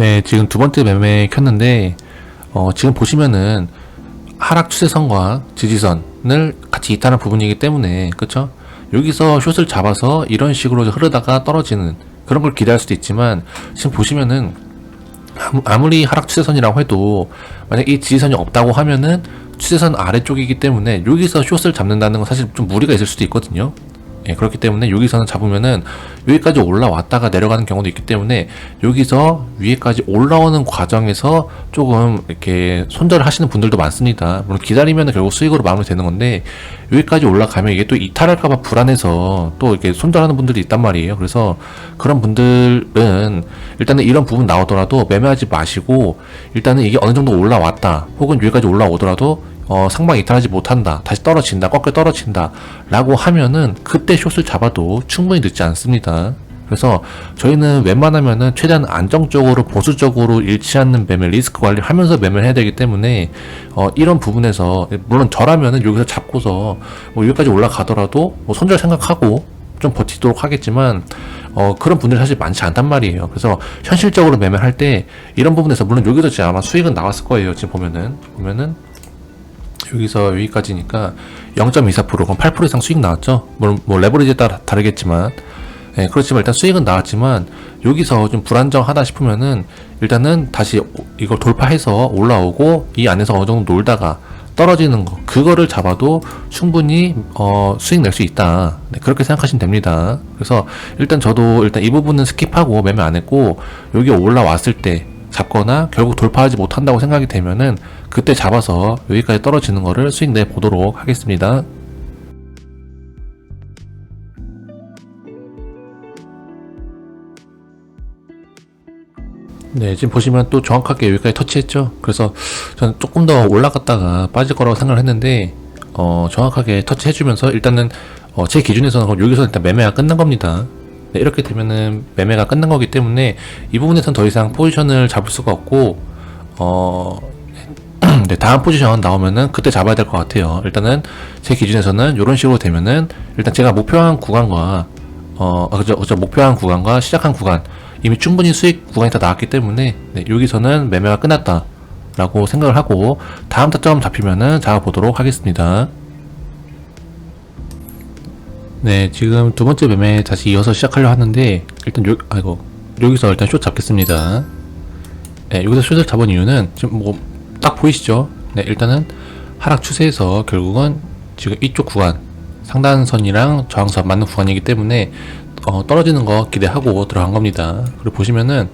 네, 지금 두 번째 매매 켰는데, 어, 지금 보시면은 하락 추세선과 지지선을 같이 이탈한 부분이기 때문에, 그쵸? 여기서 숏을 잡아서 이런 식으로 흐르다가 떨어지는 그런 걸 기대할 수도 있지만, 지금 보시면은 아무- 아무리 하락 추세선이라고 해도 만약 이 지지선이 없다고 하면은 추세선 아래쪽이기 때문에 여기서 숏을 잡는다는 건 사실 좀 무리가 있을 수도 있거든요. 예, 그렇기 때문에 여기서는 잡으면은 여기까지 올라왔다가 내려가는 경우도 있기 때문에 여기서 위에까지 올라오는 과정에서 조금 이렇게 손절을 하시는 분들도 많습니다. 물론 기다리면 결국 수익으로 마무리되는 건데 여기까지 올라가면 이게 또 이탈할까봐 불안해서 또 이렇게 손절하는 분들이 있단 말이에요. 그래서 그런 분들은 일단은 이런 부분 나오더라도 매매하지 마시고 일단은 이게 어느 정도 올라왔다 혹은 여기까지 올라오더라도 어, 상방 이탈하지 못한다. 다시 떨어진다. 꺾여 떨어진다. 라고 하면은 그때 숏을 잡아도 충분히 늦지 않습니다. 그래서 저희는 웬만하면은 최대한 안정적으로 보수적으로 잃지 않는 매매 리스크 관리를 하면서 매매를 해야 되기 때문에 어, 이런 부분에서 물론 저라면은 여기서 잡고서 뭐 여기까지 올라가더라도 뭐 손절 생각하고 좀 버티도록 하겠지만 어, 그런 분들이 사실 많지 않단 말이에요. 그래서 현실적으로 매매할 때 이런 부분에서 물론 여기서 아마 수익은 나왔을 거예요. 지금 보면은 보면은 여기서 여기까지니까 0.24% 그럼 8% 이상 수익 나왔죠. 물론 뭐 레버리지에 따라 다르겠지만. 예, 그렇지만 일단 수익은 나왔지만 여기서 좀 불안정하다 싶으면은 일단은 다시 오- 이걸 돌파해서 올라오고 이 안에서 어느 정도 놀다가 떨어지는 거 그거를 잡아도 충분히 어, 수익 낼 수 있다. 네, 그렇게 생각하시면 됩니다. 그래서 일단 저도 일단 이 부분은 스킵하고 매매 안 했고 여기 올라왔을 때 잡거나 결국 돌파하지 못한다고 생각이 되면은 그때 잡아서 여기까지 떨어지는 거를 수익 내 보도록 하겠습니다. 네, 지금 보시면 또 정확하게 여기까지 터치했죠. 그래서 저는 조금 더 올라갔다가 빠질 거라고 생각을 했는데, 어, 정확하게 터치해주면서 일단은 어, 제 기준에서는 여기서 일단 매매가 끝난 겁니다. 네, 이렇게 되면은 매매가 끝난 거기 때문에 이 부분에서는 더 이상 포지션을 잡을 수가 없고, 어, 네, 다음 포지션 나오면은 그때 잡아야 될 것 같아요. 일단은 제 기준에서는 이런 식으로 되면은 일단 제가 목표한 구간과 어, 아, 그죠, 그죠, 목표한 구간과 시작한 구간 이미 충분히 수익 구간이 다 나왔기 때문에 네, 여기서는 매매가 끝났다라고 생각을 하고 다음 타점 잡히면은 잡아보도록 하겠습니다. 네, 지금 두 번째 매매 다시 이어서 시작하려 하는데 일단 요, 아이고 여기서 일단 숏 잡겠습니다. 네, 여기서 숏을 잡은 이유는 지금 뭐 딱 보이시죠? 네, 일단은 하락 추세에서 결국은 지금 이쪽 구간 상단선이랑 저항선 맞는 구간이기 때문에 어, 떨어지는 거 기대하고 들어간 겁니다. 그리고 보시면은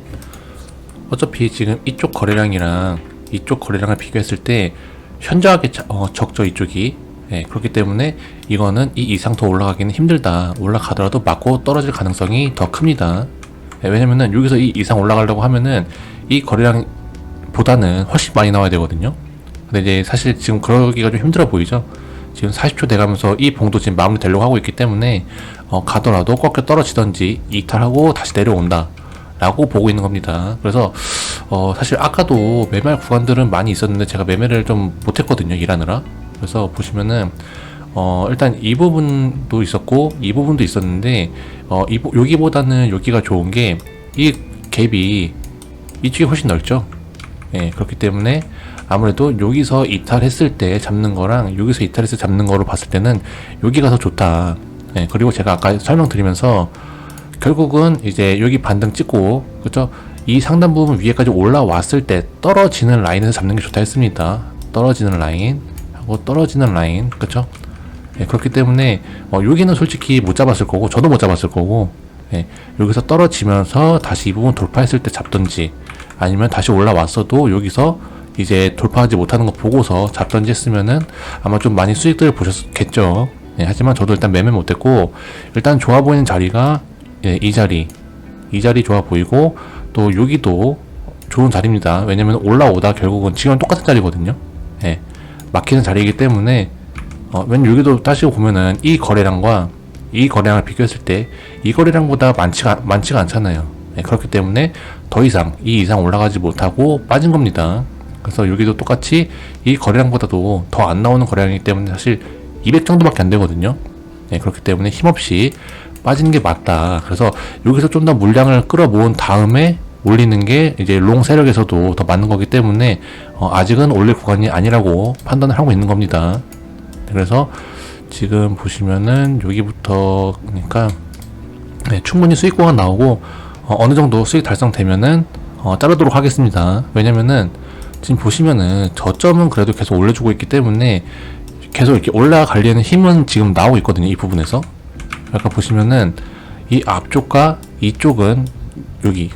어차피 지금 이쪽 거래량이랑 이쪽 거래량을 비교했을 때 현저하게 자- 어, 적죠 이쪽이 예, 그렇기 때문에 이거는 이 이상 더 올라가기는 힘들다 올라가더라도 맞고 떨어질 가능성이 더 큽니다 예, 왜냐면은 여기서 이 이상 올라가려고 하면은 이 거래량 보다는 훨씬 많이 나와야 되거든요 근데 이제 사실 지금 그러기가 좀 힘들어 보이죠 지금 40초 돼가면서 이 봉도 지금 마무리 되려고 하고 있기 때문에 어, 가더라도 꺾여 떨어지던지 이탈하고 다시 내려온다 라고 보고 있는 겁니다. 그래서 어, 사실 아까도 매매할 구간들은 많이 있었는데 제가 매매를 좀 못했거든요 일하느라. 그래서 보시면은 어, 일단 이 부분도 있었고 이 부분도 있었는데 어, 이, 부- 여기보다는 여기가 좋은 게 이 갭이 이쪽이 훨씬 넓죠. 예, 그렇기 때문에 아무래도 여기서 이탈했을 때 잡는 거랑 여기서 이탈해서 잡는 거로 봤을 때는 여기가 더 좋다. 예, 그리고 제가 아까 설명드리면서 결국은 이제 여기 반등 찍고 그죠? 이 상단 부분 위에까지 올라왔을 때 떨어지는 라인에서 잡는 게 좋다 했습니다. 떨어지는 라인 하고 떨어지는 라인 그죠? 예, 그렇기 때문에 어, 여기는 솔직히 못 잡았을 거고 저도 못 잡았을 거고 예, 여기서 떨어지면서 다시 이 부분 돌파했을 때 잡던지 아니면 다시 올라왔어도 여기서 이제 돌파하지 못하는 거 보고서 잡던지 했으면은 아마 좀 많이 수익들을 보셨겠죠. 예, 하지만 저도 일단 매매 못했고 일단 좋아 보이는 자리가 예, 이 자리 이 자리 좋아 보이고 또 여기도 좋은 자리입니다. 왜냐면 올라오다 결국은 지금 똑같은 자리거든요. 예, 막히는 자리이기 때문에 어, 왜냐면 여기도 따지고 보면은 이 거래량과 이 거래량을 비교했을 때 이 거래량보다 많지가 많지가 않잖아요. 예, 그렇기 때문에 더 이상 이 이상 올라가지 못하고 빠진 겁니다. 그래서 여기도 똑같이 이 거래량보다도 더 안 나오는 거래량이기 때문에 사실 200 정도밖에 안 되거든요. 예, 그렇기 때문에 힘없이 빠지는 게 맞다. 그래서 여기서 좀 더 물량을 끌어 모은 다음에 올리는 게 이제 롱 세력에서도 더 맞는 거기 때문에 어, 아직은 올릴 구간이 아니라고 판단을 하고 있는 겁니다. 그래서 지금 보시면은 여기부터 그러니까 네, 충분히 수익 구간 나오고 어, 느 정도 수익 달성되면은 어, 자르도록 하겠습니다. 왜냐면은 지금 보시면은 저점은 그래도 계속 올려주고 있기 때문에 계속 이렇게 올라가려는 힘은 지금 나오고 있거든요. 이 부분에서. 약간 보시면은 이 앞쪽과 이쪽은 여기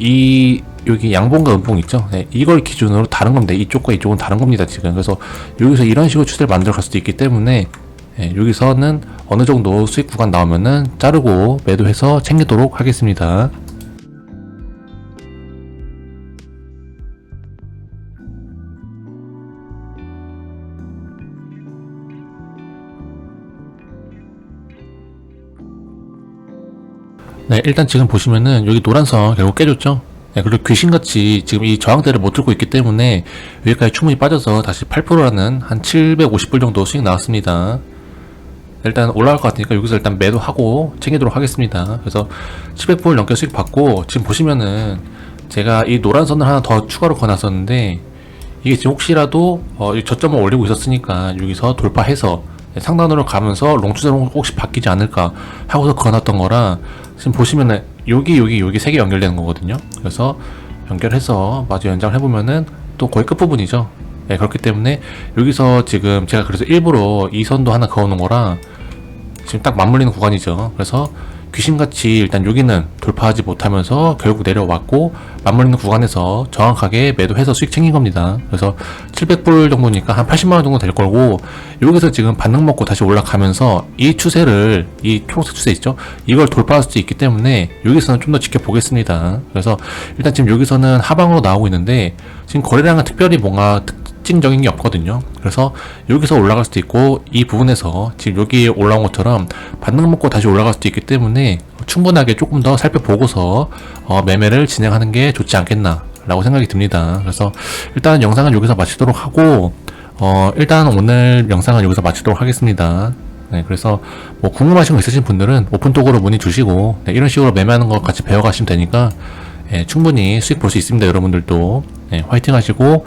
이 여기 양봉과 음봉 있죠? 네, 이걸 기준으로 다른 겁니다. 이쪽과 이쪽은 다른 겁니다. 지금 그래서 여기서 이런 식으로 추세를 만들어 갈 수도 있기 때문에 네, 여기서는 어느 정도 수익 구간 나오면은 자르고 매도해서 챙기도록 하겠습니다. 네, 일단 지금 보시면은 여기 노란 선 결국 깨졌죠? 네, 그리고 귀신같이 지금 이 저항대를 못 들고 있기 때문에 여기까지 충분히 빠져서 다시 8%라는 한 750불 정도 수익 나왔습니다. 일단 올라갈 것 같으니까 여기서 일단 매도하고 챙기도록 하겠습니다. 그래서 700불 넘게 수익 받고 지금 보시면은 제가 이 노란 선을 하나 더 추가로 거놨었는데 이게 지금 혹시라도 어, 이 저점을 올리고 있었으니까 여기서 돌파해서 상단으로 가면서 롱추세로 혹시 바뀌지 않을까 하고서 그어놨던 거라 지금 보시면은 여기 여기 여기 세 개 연결되는 거거든요. 그래서 연결해서 마주 연장을 해보면은 또 거의 끝부분이죠. 네, 그렇기 때문에 여기서 지금 제가 그래서 일부러 이 선도 하나 그어놓은 거라 지금 딱 맞물리는 구간이죠. 그래서 귀신같이 일단 여기는 돌파하지 못하면서 결국 내려왔고 맞물리는 구간에서 정확하게 매도해서 수익 챙긴 겁니다. 그래서 700불 정도니까 한 80만원 정도 될 거고 여기서 지금 반등 먹고 다시 올라가면서 이 추세를 이 초록색 추세 있죠? 이걸 돌파할 수도 있기 때문에 여기서는 좀 더 지켜보겠습니다. 그래서 일단 지금 여기서는 하방으로 나오고 있는데 지금 거래량은 특별히 뭔가 특 징적인 게 없거든요. 그래서 여기서 올라갈 수도 있고 이 부분에서 지금 여기 올라온 것처럼 반등 먹고 다시 올라갈 수도 있기 때문에 충분하게 조금 더 살펴보고서 어, 매매를 진행하는 게 좋지 않겠나 라고 생각이 듭니다. 그래서 일단 영상은 여기서 마치도록 하고 어, 일단 오늘 영상은 여기서 마치도록 하겠습니다. 네, 그래서 뭐 궁금하신 거 있으신 분들은 오픈톡으로 문의 주시고 네, 이런 식으로 매매하는 거 같이 배워가시면 되니까 예, 충분히 수익 볼 수 있습니다. 여러분들도 네, 화이팅 하시고